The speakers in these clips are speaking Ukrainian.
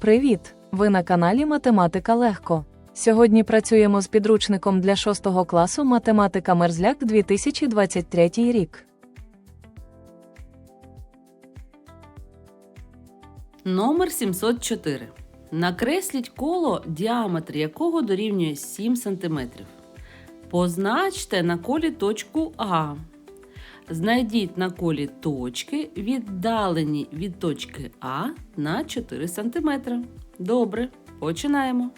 Привіт! Ви на каналі Математика Легко. Сьогодні працюємо з підручником для 6 класу Математика Мерзляк 2023 рік. Номер 704. Накресліть коло, діаметр якого дорівнює 7 см. Позначте на колі точку А. Знайдіть на колі точки, віддалені від точки А на 4 см. Добре, починаємо.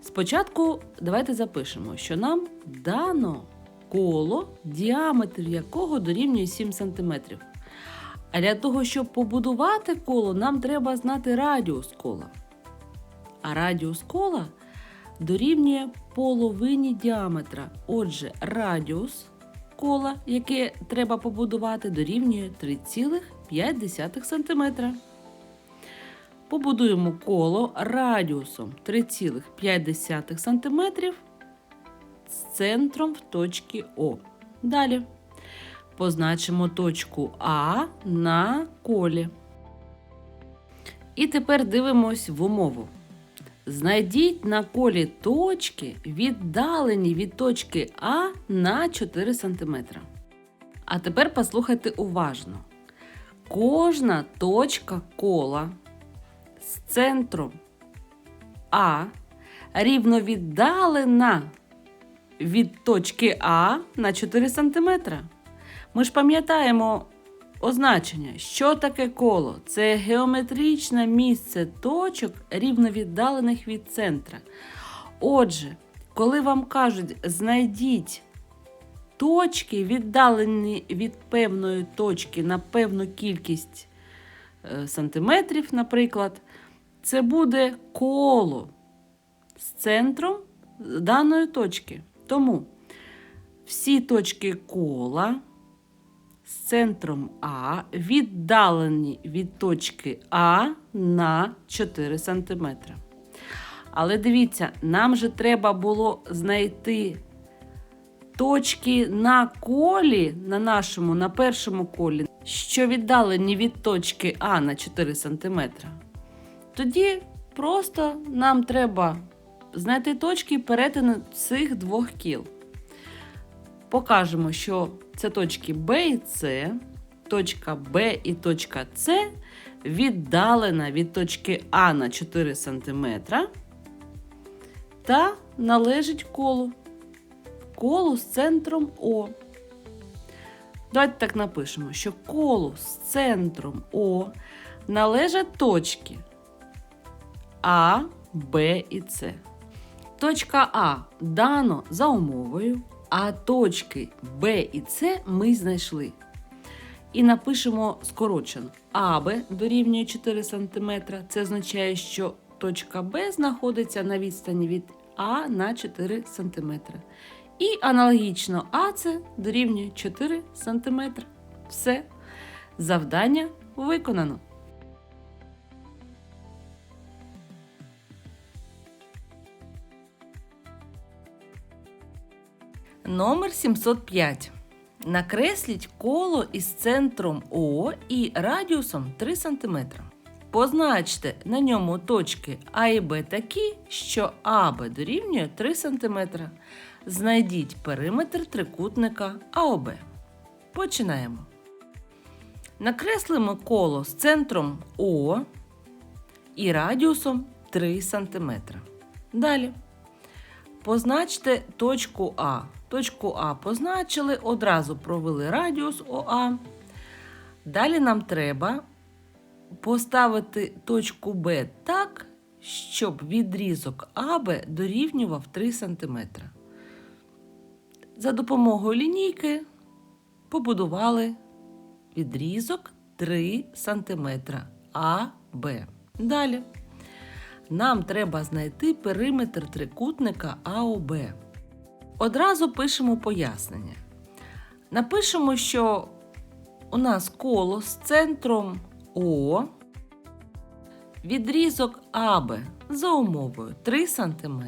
Спочатку давайте запишемо, що нам дано коло, діаметр якого дорівнює 7 см. А для того, щоб побудувати коло, нам треба знати радіус кола. А радіус кола дорівнює половині діаметра. Отже, радіус кола, яке треба побудувати, дорівнює 3,5 см. Побудуємо коло радіусом 3,5 см з центром в точці О. Далі позначимо точку А на колі. І тепер дивимось в умову. Знайдіть на колі точки, віддалені від точки А на 4 см. А тепер послухайте уважно. Кожна точка кола з центром А рівно віддалена від точки А на 4 см. Ми ж пам'ятаємо означення, що таке коло? Це геометричне місце точок, рівновіддалених від центра. Отже, коли вам кажуть, знайдіть точки, віддалені від певної точки на певну кількість е, сантиметрів, наприклад, це буде коло з центром даної точки. Тому всі точки кола з центром А віддалені від точки А на 4 см. Але дивіться, нам же треба було знайти точки на колі, на нашому, на першому колі, що віддалені від точки А на 4 см. Тоді просто нам треба знайти точки перетину цих двох кіл. Покажемо, що це точки Б і С, точка Б і точка С віддалена від точки А на 4 см та належить колу. Колу з центром О. Давайте так напишемо, що колу з центром О належать точки А, Б і С. Точка А дано за умовою, а точки Б і С ми знайшли. І напишемо скорочено АБ дорівнює 4 см. Це означає, що точка Б знаходиться на відстані від А на 4 см. І аналогічно АЦ дорівнює 4 см. Все. Завдання виконано. Номер 705. Накресліть коло із центром О і радіусом 3 см. Позначте на ньому точки А і Б такі, що АБ дорівнює 3 см. Знайдіть периметр трикутника АОБ. Починаємо. Накреслимо коло з центром О і радіусом 3 см. Далі. Позначте точку А. Точку А позначили, одразу провели радіус ОА. Далі нам треба поставити точку Б так, щоб відрізок АБ дорівнював 3 см. За допомогою лінійки побудували відрізок 3 см АБ. Далі нам треба знайти периметр трикутника АОБ. Одразу пишемо пояснення. Напишемо, що у нас коло з центром О, відрізок АБ за умовою 3 см,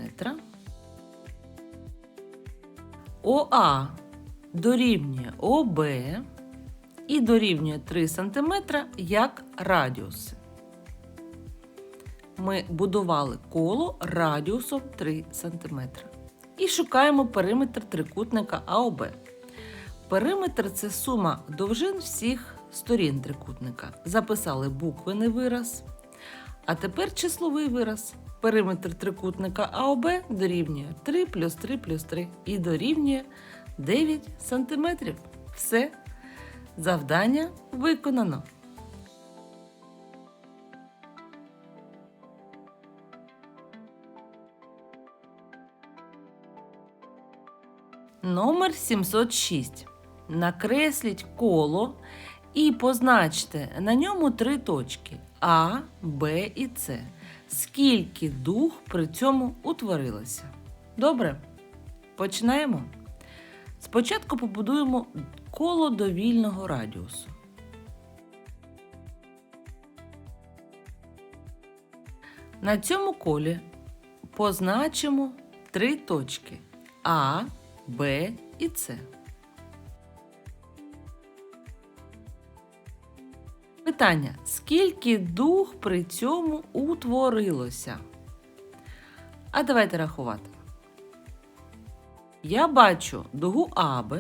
ОА дорівнює ОБ і дорівнює 3 см як радіуси. ми будували коло радіусом 3 см. І шукаємо периметр трикутника АОБ. Периметр це сума довжин всіх сторін трикутника. Записали буквений вираз. А тепер числовий вираз. Периметр трикутника АОБ дорівнює 3 плюс 3 плюс 3 і дорівнює 9 см. Все. Завдання виконано. Номер 706. Накресліть коло і позначте на ньому три точки А, Б і С. Скільки дух при цьому утворилося? Добре. Починаємо. Спочатку побудуємо коло довільного радіусу. На цьому колі позначимо три точки А, Б і С. Питання: скільки дух при цьому утворилося? А давайте рахувати. Я бачу дугу АБ,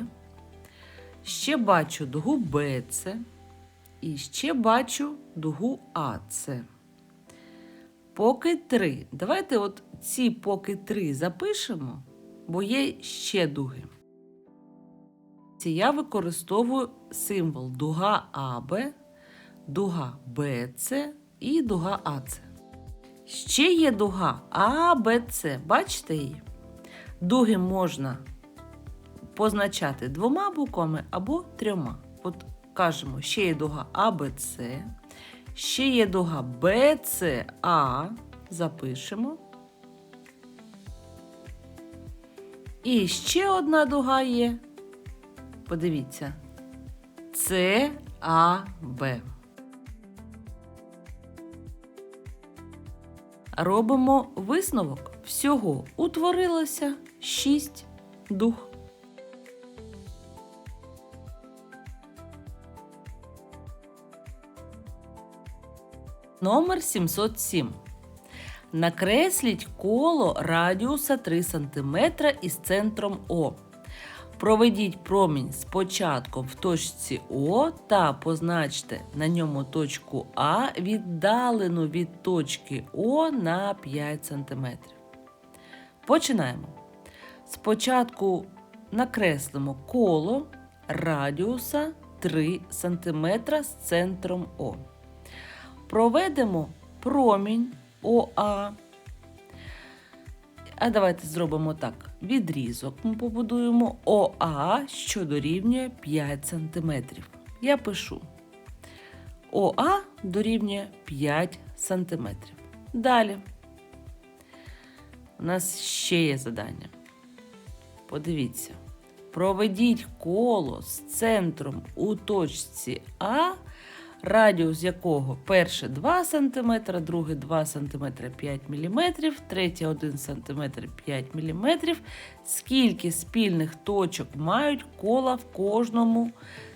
ще бачу дугу БЦ і ще бачу дугу АЦ. Поки 3. Давайте от ці поки 3 запишемо, бо є ще дуги. Я використовую символ дуга АБ, дуга БЦ і дуга АЦ. Ще є дуга АБЦ. Бачите її? Дуги можна позначати двома буквами або трьома. От кажемо, ще є дуга АБЦ, ще є дуга БЦА. Запишемо. І ще одна дуга є. Подивіться. ЦАБ. Робимо висновок. Всього утворилося 6 дух. Номер 707. Накресліть коло радіуса 3 см із центром О. Проведіть промінь з початком в точці О та позначте на ньому точку А віддалену від точки О на 5 см. Починаємо. Спочатку накреслимо коло радіуса 3 см з центром О. Проведемо промінь ОА. А давайте зробимо так. Відрізок ми побудуємо ОА, що дорівнює 5 см. Я пишу ОА дорівнює 5 см. Далі. У нас ще є завдання. Подивіться. Проведіть коло з центром у точці А, радіус якого перше 2 см, друге 2 см 5 мм, третє 1 см 5 мм. Скільки спільних точок мають кола в кожному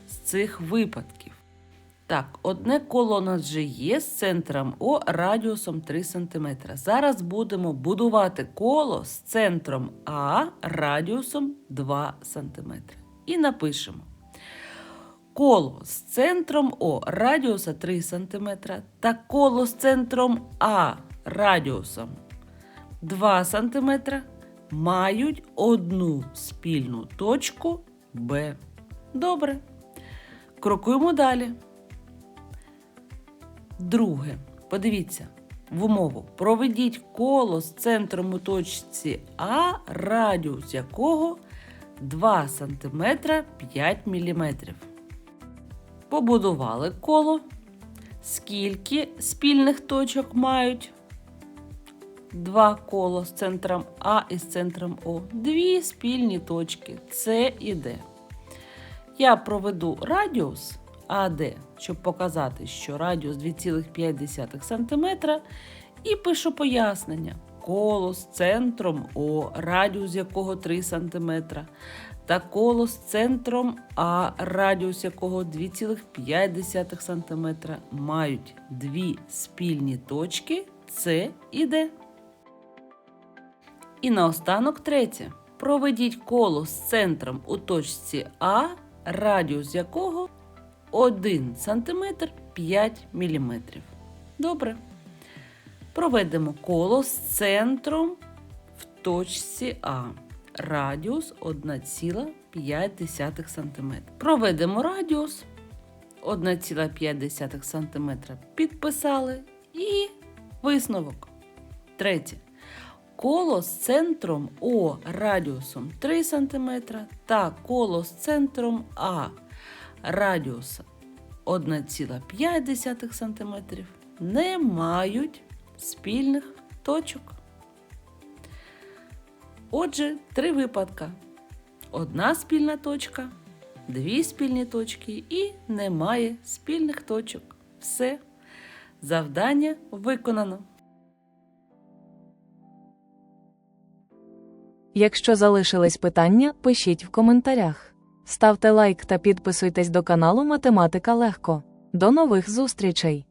з цих випадків? Так, одне коло у нас вже є з центром О радіусом 3 см. Зараз будемо будувати коло з центром А радіусом 2 см. І напишемо. Коло з центром О радіуса 3 см та коло з центром А радіусом 2 см мають одну спільну точку Б. Добре. Крокуємо далі. Друге. Подивіться в умову. Проведіть коло з центром у точці А, радіус якого 2 см 5 мм. Побудували коло. Скільки спільних точок мають два кола з центром А і з центром О? Дві спільні точки С і Д. Я проведу радіус АД, щоб показати, що радіус 2,5 см, і пишу пояснення. Коло з центром О, радіус якого 3 см, та коло з центром А, радіус якого 2,5 см, мають дві спільні точки С і Д. І наостанок третє. Проведіть коло з центром у точці А, радіус якого 1 см 5 мм. Добре. Проведемо коло з центром в точці А. Радіус 1,5 см. Проведемо радіус 1,5 см. Підписали і висновок. Третє. Коло з центром О радіусом 3 см та коло з центром А радіуса 1,5 см не мають спільних точок. Отже, три випадка: одна спільна точка, дві спільні точки і немає спільних точок. Все. Завдання виконано. Якщо залишились питання, пишіть в коментарях. Ставте лайк та підписуйтесь до каналу Математика Легко. До нових зустрічей!